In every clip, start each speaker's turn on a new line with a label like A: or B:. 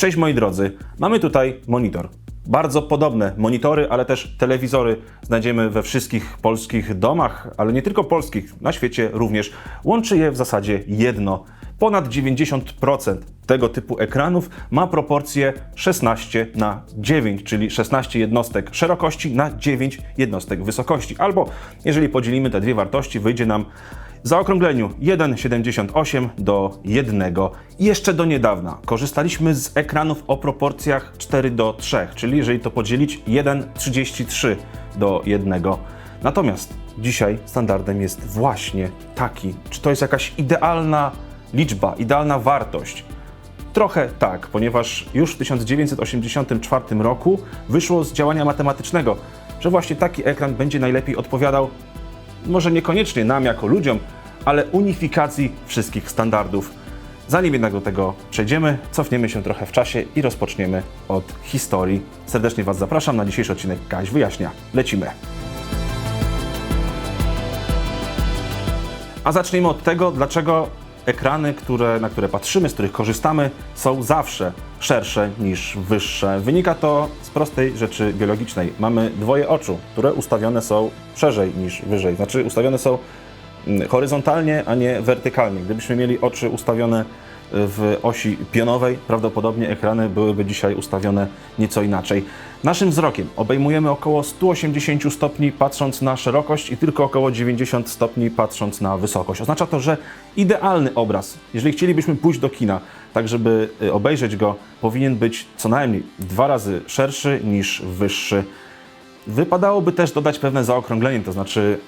A: Cześć moi drodzy, mamy tutaj monitor. Bardzo podobne monitory, ale też telewizory znajdziemy we wszystkich polskich domach, ale nie tylko polskich, na świecie również. Łączy je w zasadzie jedno. Ponad 90% tego typu ekranów ma proporcję 16 na 9, czyli 16 jednostek szerokości na 9 jednostek wysokości. Albo jeżeli podzielimy te dwie wartości, wyjdzie nam zaokrągleniu 1,78 do 1. I jeszcze do niedawna korzystaliśmy z ekranów o proporcjach 4 do 3, czyli jeżeli to podzielić 1,33 do 1. Natomiast dzisiaj standardem jest właśnie taki. Czy to jest jakaś idealna liczba, idealna wartość? Trochę tak, ponieważ już w 1984 roku wyszło z działania matematycznego, że właśnie taki ekran będzie najlepiej odpowiadał może niekoniecznie nam jako ludziom, ale unifikacji wszystkich standardów. Zanim jednak do tego przejdziemy, cofniemy się trochę w czasie i rozpoczniemy od historii. Serdecznie Was zapraszam na dzisiejszy odcinek Kaś Wyjaśnia. Lecimy! A zacznijmy od tego, dlaczego ekrany, które, na które patrzymy, z których korzystamy, są zawsze szersze niż wyższe. Wynika to z prostej rzeczy biologicznej. Mamy dwoje oczu, które ustawione są szerzej niż wyżej. Znaczy ustawione są mm, horyzontalnie, a nie wertykalnie. Gdybyśmy mieli oczy ustawione w osi pionowej, prawdopodobnie ekrany byłyby dzisiaj ustawione nieco inaczej. Naszym wzrokiem obejmujemy około 180 stopni patrząc na szerokość i tylko około 90 stopni patrząc na wysokość. Oznacza to, że idealny obraz, jeżeli chcielibyśmy pójść do kina, tak żeby y, obejrzeć go, powinien być co najmniej dwa razy szerszy niż wyższy. Wypadałoby też dodać pewne zaokrąglenie, to znaczy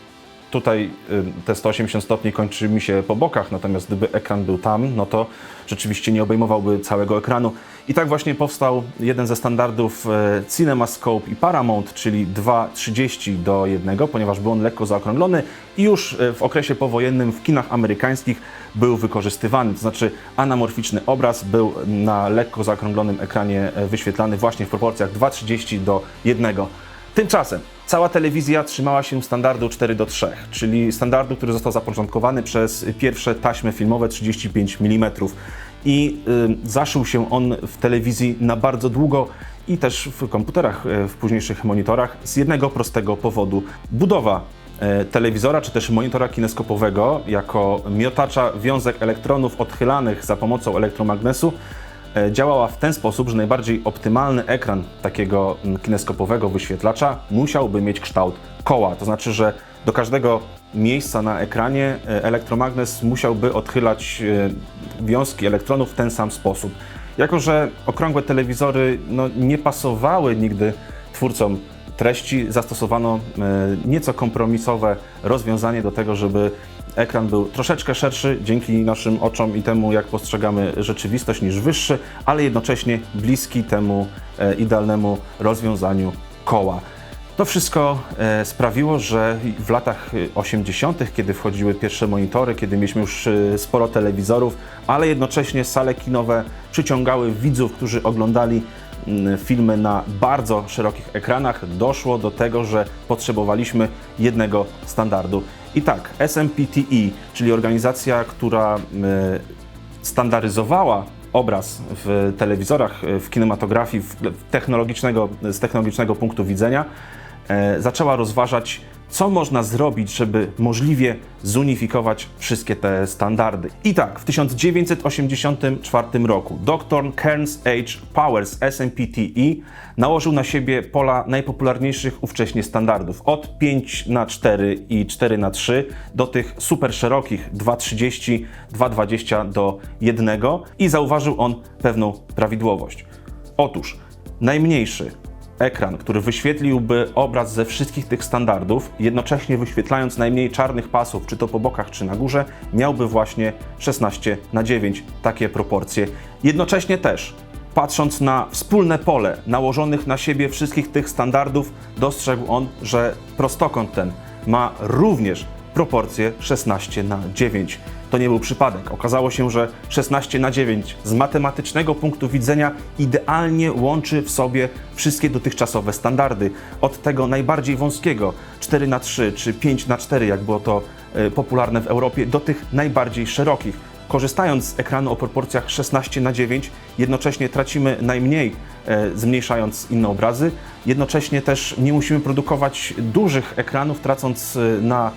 A: tutaj y, te 180 stopni kończy mi się po bokach, natomiast gdyby ekran był tam, no to rzeczywiście nie obejmowałby całego ekranu. I tak właśnie powstał jeden ze standardów e, CinemaScope i Paramount, czyli 2,30 do 1, ponieważ był on lekko zaokrąglony i już e, w okresie powojennym w kinach amerykańskich był wykorzystywany. To znaczy anamorficzny obraz był na lekko zaokrąglonym ekranie e, wyświetlany właśnie w proporcjach 2,30 do 1. Tymczasem cała telewizja trzymała się standardu 4 do 3, czyli standardu, który został zapoczątkowany przez pierwsze taśmy filmowe 35 mm. I y, zaszył się on w telewizji na bardzo długo i też w komputerach, y, w późniejszych monitorach z jednego prostego powodu. Budowa y, telewizora czy też monitora kineskopowego jako miotacza wiązek elektronów odchylanych za pomocą elektromagnesu E, działała w ten sposób, że najbardziej optymalny ekran takiego mm, kineskopowego wyświetlacza musiałby mieć kształt koła. To znaczy, że do każdego miejsca na ekranie e, elektromagnes musiałby odchylać e, wiązki elektronów w ten sam sposób. Jako, że okrągłe telewizory no, nie pasowały nigdy twórcom treści, zastosowano nieco kompromisowe rozwiązanie do tego, żeby ekran był troszeczkę szerszy dzięki naszym oczom i temu, jak postrzegamy rzeczywistość, niż wyższy, ale jednocześnie bliski temu e, idealnemu rozwiązaniu koła. To wszystko e, sprawiło, że w latach 80., kiedy wchodziły pierwsze monitory, kiedy mieliśmy już e, sporo telewizorów, ale jednocześnie sale kinowe przyciągały widzów, którzy oglądali mm, filmy na bardzo szerokich ekranach, doszło do tego, że potrzebowaliśmy jednego standardu. I tak, SMPTE, czyli organizacja, która standaryzowała obraz w telewizorach, w kinematografii, w technologicznego, z technologicznego punktu widzenia, e, zaczęła rozważać co można zrobić, żeby możliwie zunifikować wszystkie te standardy. I tak, w 1984 roku dr Kearns H. Powers SMPTE nałożył na siebie pola najpopularniejszych ówcześnie standardów od 5 na 4 i 4 na 3 do tych super szerokich 2,30, 2,20 do 1 i zauważył on pewną prawidłowość. Otóż najmniejszy ekran, który wyświetliłby obraz ze wszystkich tych standardów, jednocześnie wyświetlając najmniej czarnych pasów, czy to po bokach, czy na górze, miałby właśnie 16 na 9 takie proporcje. Jednocześnie też patrząc na wspólne pole nałożonych na siebie wszystkich tych standardów, dostrzegł on, że prostokąt ten ma również proporcje 16 na 9 to nie był przypadek. Okazało się, że 16 na 9 z matematycznego punktu widzenia idealnie łączy w sobie wszystkie dotychczasowe standardy. Od tego najbardziej wąskiego 4 na 3 czy 5 na 4 jak było to e, popularne w Europie, do tych najbardziej szerokich korzystając z ekranu o proporcjach 16 na 9 jednocześnie tracimy najmniej, e, zmniejszając inne obrazy. Jednocześnie też nie musimy produkować dużych ekranów, tracąc e, na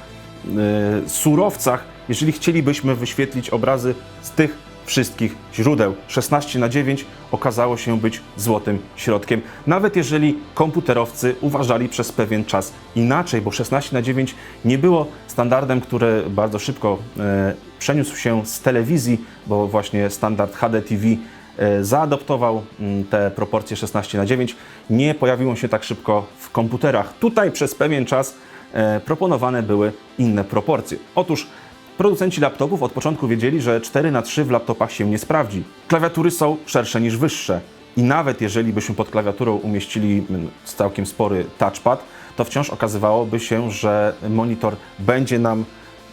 A: surowcach, jeżeli chcielibyśmy wyświetlić obrazy z tych wszystkich źródeł. 16 na 9 okazało się być złotym środkiem. Nawet jeżeli komputerowcy uważali przez pewien czas inaczej, bo 16 na 9 nie było standardem, który bardzo szybko e, przeniósł się z telewizji, bo właśnie standard HDTV e, zaadoptował te proporcje 16 na 9. Nie pojawiło się tak szybko w komputerach. Tutaj przez pewien czas e, proponowane były inne proporcje. Otóż Producenci laptopów od początku wiedzieli, że 4 na 3 w laptopach się nie sprawdzi. Klawiatury są szersze niż wyższe. I nawet jeżeli byśmy pod klawiaturą umieścili mm, całkiem spory touchpad, to wciąż okazywałoby się, że monitor będzie nam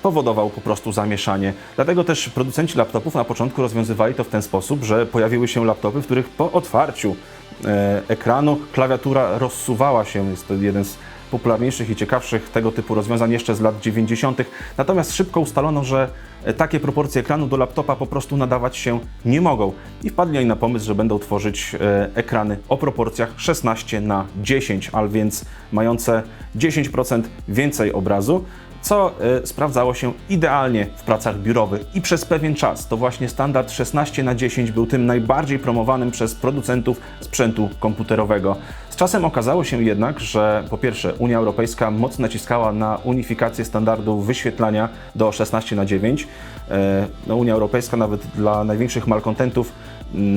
A: powodował po prostu zamieszanie. Dlatego też producenci laptopów na początku rozwiązywali to w ten sposób, że pojawiły się laptopy, w których po otwarciu e, ekranu klawiatura rozsuwała się. Jest to jeden z popularniejszych i ciekawszych tego typu rozwiązań jeszcze z lat 90. Natomiast szybko ustalono, że e, takie proporcje ekranu do laptopa po prostu nadawać się nie mogą. I wpadli oni na pomysł, że będą tworzyć e, ekrany o proporcjach 16 na 10, a więc mające 10% więcej obrazu co y, sprawdzało się idealnie w pracach biurowych i przez pewien czas to właśnie standard 16 na 10 był tym najbardziej promowanym przez producentów sprzętu komputerowego. Z czasem okazało się jednak, że po pierwsze Unia Europejska mocno naciskała na unifikację standardów wyświetlania do 16 na 9. E, no, Unia Europejska nawet dla największych malkontentów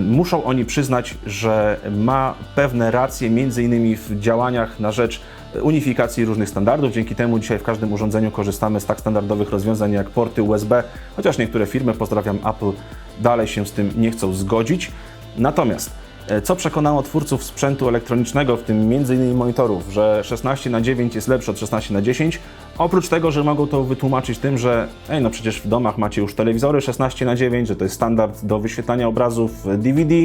A: muszą oni przyznać, że ma pewne racje, między innymi w działaniach na rzecz unifikacji różnych standardów. Dzięki temu dzisiaj w każdym urządzeniu korzystamy z tak standardowych rozwiązań jak porty USB, chociaż niektóre firmy, pozdrawiam Apple, dalej się z tym nie chcą zgodzić. Natomiast E, co przekonało twórców sprzętu elektronicznego, w tym m.in. monitorów, że 16 na 9 jest lepsze od 16 na 10? Oprócz tego, że mogą to wytłumaczyć tym, że ej, no przecież w domach macie już telewizory 16 na 9, że to jest standard do wyświetlania obrazów DVD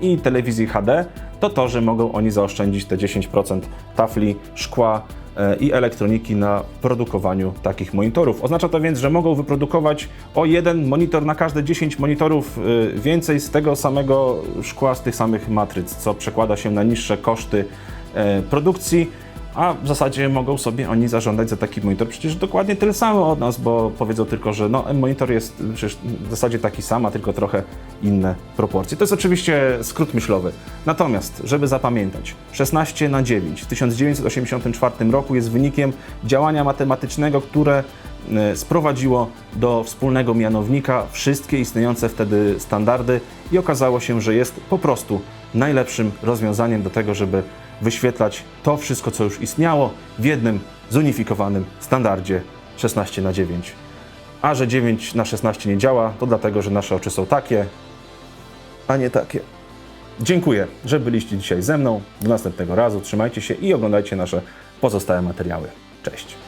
A: i telewizji HD, to to, że mogą oni zaoszczędzić te 10% tafli, szkła, E, i elektroniki na produkowaniu takich monitorów. Oznacza to więc, że mogą wyprodukować o jeden monitor na każde 10 monitorów e, więcej z tego samego szkła, z tych samych matryc, co przekłada się na niższe koszty e, produkcji a w zasadzie mogą sobie oni zażądać za taki monitor przecież dokładnie tyle samo od nas, bo powiedzą tylko, że no, monitor jest przecież w zasadzie taki sam, a tylko trochę inne proporcje. To jest oczywiście skrót myślowy. Natomiast, żeby zapamiętać, 16 na 9 w 1984 roku jest wynikiem działania matematycznego, które e, sprowadziło do wspólnego mianownika wszystkie istniejące wtedy standardy i okazało się, że jest po prostu najlepszym rozwiązaniem do tego, żeby wyświetlać to wszystko, co już istniało w jednym zunifikowanym standardzie 16 na 9. A że 9 na 16 nie działa, to dlatego, że nasze oczy są takie, a nie takie. Dziękuję, że byliście dzisiaj ze mną. Do następnego razu. Trzymajcie się i oglądajcie nasze pozostałe materiały. Cześć.